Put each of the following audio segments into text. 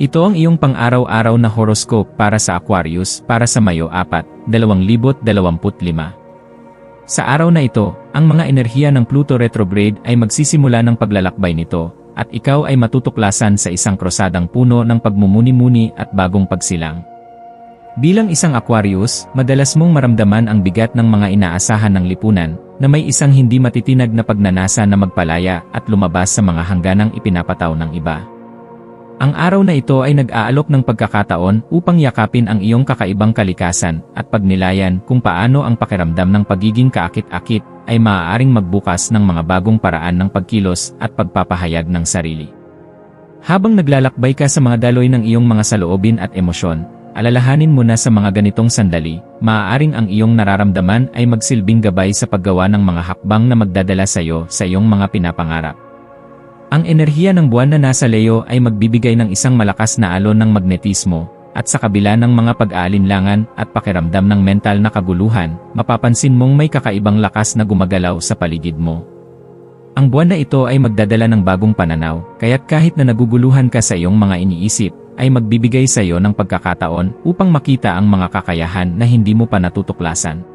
Ito ang iyong pang-araw-araw na horoscope para sa Aquarius para sa Mayo 4, 2025. Sa araw na ito, ang mga enerhiya ng Pluto retrograde ay magsisimula ng paglalakbay nito, at ikaw ay matutuklasan sa isang krosadang puno ng pagmumuni-muni at bagong pagsilang. Bilang isang Aquarius, madalas mong maramdaman ang bigat ng mga inaasahan ng lipunan, na may isang hindi matitinag na pagnanasa na magpalaya at lumabas sa mga hangganang ipinapataw ng iba. Ang araw na ito ay nag-aalok ng pagkakataon upang yakapin ang iyong kakaibang kalikasan at pagnilayan kung paano ang pakiramdam ng pagiging kaakit-akit ay maaaring magbukas ng mga bagong paraan ng pagkilos at pagpapahayag ng sarili. Habang naglalakbay ka sa mga daloy ng iyong mga saloobin at emosyon, alalahanin mo na sa mga ganitong sandali, maaaring ang iyong nararamdaman ay magsilbing gabay sa paggawa ng mga hakbang na magdadala sa iyo sa iyong mga pinapangarap. Ang enerhiya ng buwan na nasa Leo ay magbibigay ng isang malakas na alon ng magnetismo, at sa kabila ng mga pag-aalinlangan at pakiramdam ng mental na kaguluhan, mapapansin mong may kakaibang lakas na gumagalaw sa paligid mo. Ang buwan na ito ay magdadala ng bagong pananaw, kaya't kahit na naguguluhan ka sa iyong mga iniisip, ay magbibigay sa iyo ng pagkakataon upang makita ang mga kakayahan na hindi mo pa natutuklasan.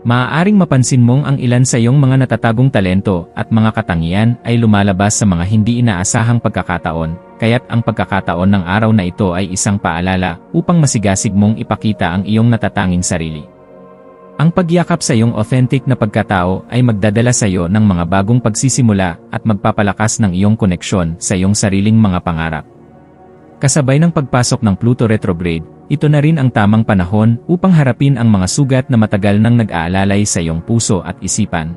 Maaaring mapansin mong ang ilan sa iyong mga natatagong talento at mga katangian ay lumalabas sa mga hindi inaasahang pagkakataon, kaya't ang pagkakataon ng araw na ito ay isang paalala upang masigasig mong ipakita ang iyong natatanging sarili. Ang pagyakap sa iyong authentic na pagkatao ay magdadala sa iyo ng mga bagong pagsisimula at magpapalakas ng iyong koneksyon sa iyong sariling mga pangarap. Kasabay ng pagpasok ng Pluto retrograde, ito na rin ang tamang panahon upang harapin ang mga sugat na matagal nang nag-aalalay sa iyong puso at isipan.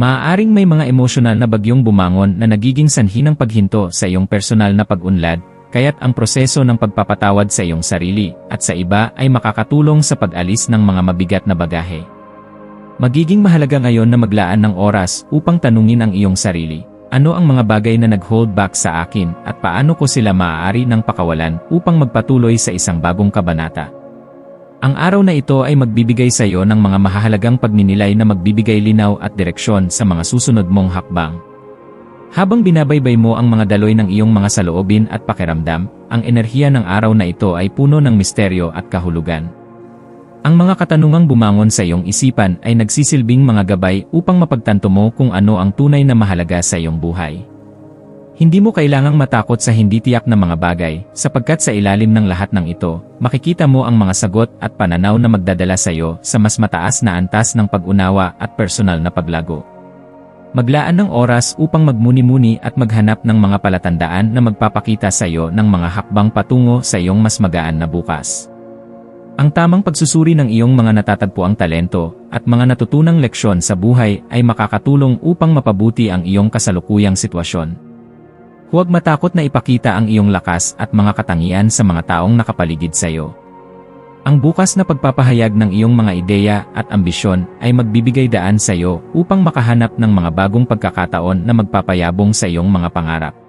Maaaring may mga emosyonal na bagyong bumangon na nagiging sanhi ng paghinto sa iyong personal na pag-unlad, kaya't ang proseso ng pagpapatawad sa iyong sarili at sa iba ay makakatulong sa pag-alis ng mga mabigat na bagahe. Magiging mahalaga ngayon na maglaan ng oras upang tanungin ang iyong sarili, ano ang mga bagay na nag-hold back sa akin at paano ko sila maaari ng pakawalan upang magpatuloy sa isang bagong kabanata? Ang araw na ito ay magbibigay sa iyo ng mga mahahalagang pagninilay na magbibigay linaw at direksyon sa mga susunod mong hakbang. Habang binabaybay mo ang mga daloy ng iyong mga saloobin at pakiramdam, ang enerhiya ng araw na ito ay puno ng misteryo at kahulugan. Ang mga katanungang bumangon sa iyong isipan ay nagsisilbing mga gabay upang mapagtanto mo kung ano ang tunay na mahalaga sa iyong buhay. Hindi mo kailangang matakot sa hindi tiyak na mga bagay, sapagkat sa ilalim ng lahat ng ito, makikita mo ang mga sagot at pananaw na magdadala sa iyo sa mas mataas na antas ng pag-unawa at personal na paglago. Maglaan ng oras upang magmuni-muni at maghanap ng mga palatandaan na magpapakita sa iyo ng mga hakbang patungo sa iyong mas magaan na bukas. Ang tamang pagsusuri ng iyong mga natatagpuang talento at mga natutunang leksyon sa buhay ay makakatulong upang mapabuti ang iyong kasalukuyang sitwasyon. Huwag matakot na ipakita ang iyong lakas at mga katangian sa mga taong nakapaligid sa iyo. Ang bukas na pagpapahayag ng iyong mga ideya at ambisyon ay magbibigay daan sa iyo upang makahanap ng mga bagong pagkakataon na magpapayabong sa iyong mga pangarap.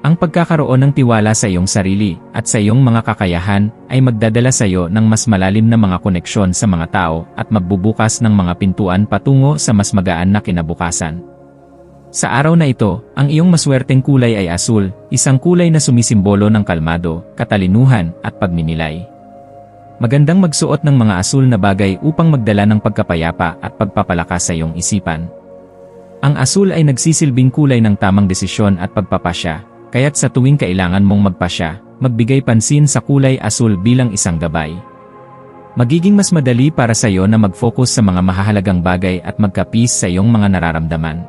Ang pagkakaroon ng tiwala sa iyong sarili at sa iyong mga kakayahan ay magdadala sa iyo ng mas malalim na mga koneksyon sa mga tao at magbubukas ng mga pintuan patungo sa mas magaan na kinabukasan. Sa araw na ito, ang iyong maswerteng kulay ay asul, isang kulay na sumisimbolo ng kalmado, katalinuhan at pagminilay. Magandang magsuot ng mga asul na bagay upang magdala ng pagkapayapa at pagpapalakas sa iyong isipan. Ang asul ay nagsisilbing kulay ng tamang desisyon at pagpapasya, Kaya't sa tuwing kailangan mong magpasya, magbigay pansin sa kulay asul bilang isang gabay. Magiging mas madali para sa iyo na mag-focus sa mga mahahalagang bagay at magkapis sa iyong mga nararamdaman.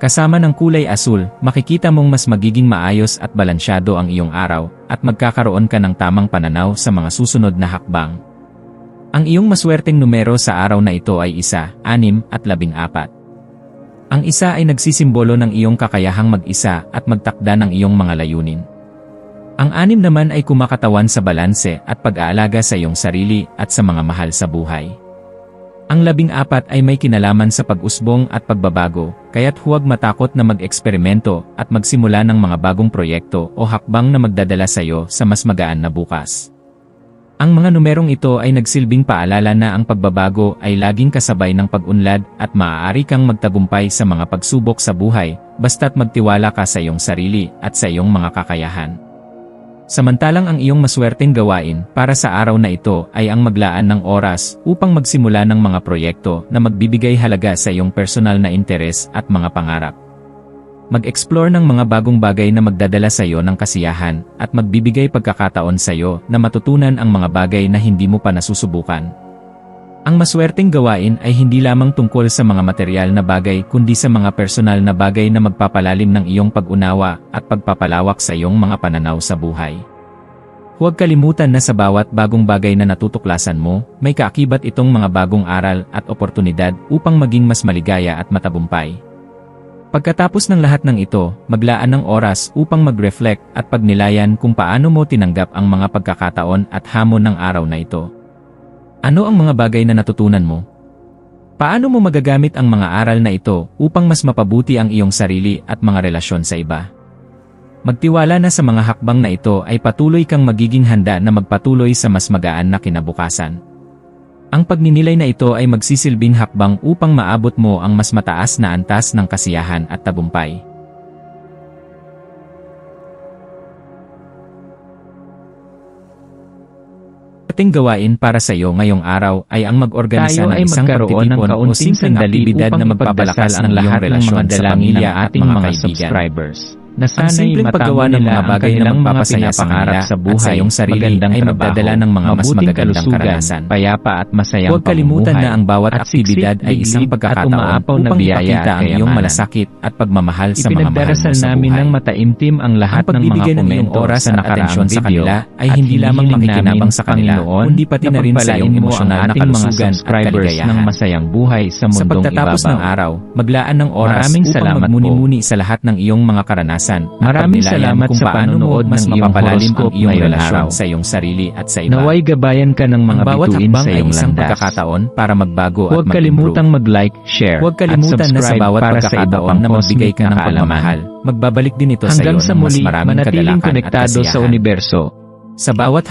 Kasama ng kulay asul, makikita mong mas magiging maayos at balansyado ang iyong araw, at magkakaroon ka ng tamang pananaw sa mga susunod na hakbang. Ang iyong maswerteng numero sa araw na ito ay isa, anim, at labing apat. Ang isa ay nagsisimbolo ng iyong kakayahang mag-isa at magtakda ng iyong mga layunin. Ang anim naman ay kumakatawan sa balanse at pag-aalaga sa iyong sarili at sa mga mahal sa buhay. Ang labing apat ay may kinalaman sa pag-usbong at pagbabago, kaya't huwag matakot na mag-eksperimento at magsimula ng mga bagong proyekto o hakbang na magdadala sa iyo sa mas magaan na bukas. Ang mga numerong ito ay nagsilbing paalala na ang pagbabago ay laging kasabay ng pag-unlad at maaari kang magtagumpay sa mga pagsubok sa buhay, basta't magtiwala ka sa iyong sarili at sa iyong mga kakayahan. Samantalang ang iyong maswerteng gawain para sa araw na ito ay ang maglaan ng oras upang magsimula ng mga proyekto na magbibigay halaga sa iyong personal na interes at mga pangarap. Mag-explore ng mga bagong bagay na magdadala sa iyo ng kasiyahan at magbibigay pagkakataon sa iyo na matutunan ang mga bagay na hindi mo pa nasusubukan. Ang maswerteng gawain ay hindi lamang tungkol sa mga material na bagay kundi sa mga personal na bagay na magpapalalim ng iyong pag-unawa at pagpapalawak sa iyong mga pananaw sa buhay. Huwag kalimutan na sa bawat bagong bagay na natutuklasan mo, may kaakibat itong mga bagong aral at oportunidad upang maging mas maligaya at matabumpay. Pagkatapos ng lahat ng ito, maglaan ng oras upang mag-reflect at pagnilayan kung paano mo tinanggap ang mga pagkakataon at hamon ng araw na ito. Ano ang mga bagay na natutunan mo? Paano mo magagamit ang mga aral na ito upang mas mapabuti ang iyong sarili at mga relasyon sa iba? Magtiwala na sa mga hakbang na ito ay patuloy kang magiging handa na magpatuloy sa mas magaan na kinabukasan. Ang pagninilay na ito ay magsisilbing hakbang upang maabot mo ang mas mataas na antas ng kasiyahan at tabumpay. ating gawain para sa iyo ngayong araw ay ang mag-organisa ng isang pagtitipon o simpleng aktibidad na magpapalakas ng lahat ng mga sa dalangin at ating mga mga kaibigan. subscribers. Na Ang sana'y paggawa ng mga ang bagay na magpapasaya sa kanila sa at buhay, sa iyong sarili ay magdadala ng mga mas magagandang karanasan. payapa at masayang Huwag kalimutan na ang bawat at aktibidad ay isang pagkakataon umaapaw na upang biyaya ipakita ang iyong malasakit at pagmamahal sa mga mahal mo Ipinagdarasal sa namin buhay. ng mataimtim ang lahat Ang ng mga komento oras sa at nakaraang atensyon sa kanila ay hindi lamang makikinabang namin, sa kanila, Panginoon, kundi pati na rin sa iyong ang emosyonal na kalusugan at kaligayahan. ng masayang buhay sa Sa mundong pagtatapos ibabaw. ng araw, maglaan ng oras upang magmuni-muni sa lahat ng iyong mga karanasan at Maraming salamat kung sa panonood mas ng mapapalalim ang iyong relasyon araw. sa iyong sarili at sa iba. Naway gabayan ka ng mga bawat bituin sa ay iyong isang landas. pagkakataon para magbago Huwag at kalimutang mag-improve. mag-like, share, Huwag kalimutan at na sa subscribe bawat para sa iba pagkakataon pang na magbigay ka ng pagmamahal. Magbabalik din ito sa iyo sa ng mas maraming manatiling konektado sa universo. Sa bawat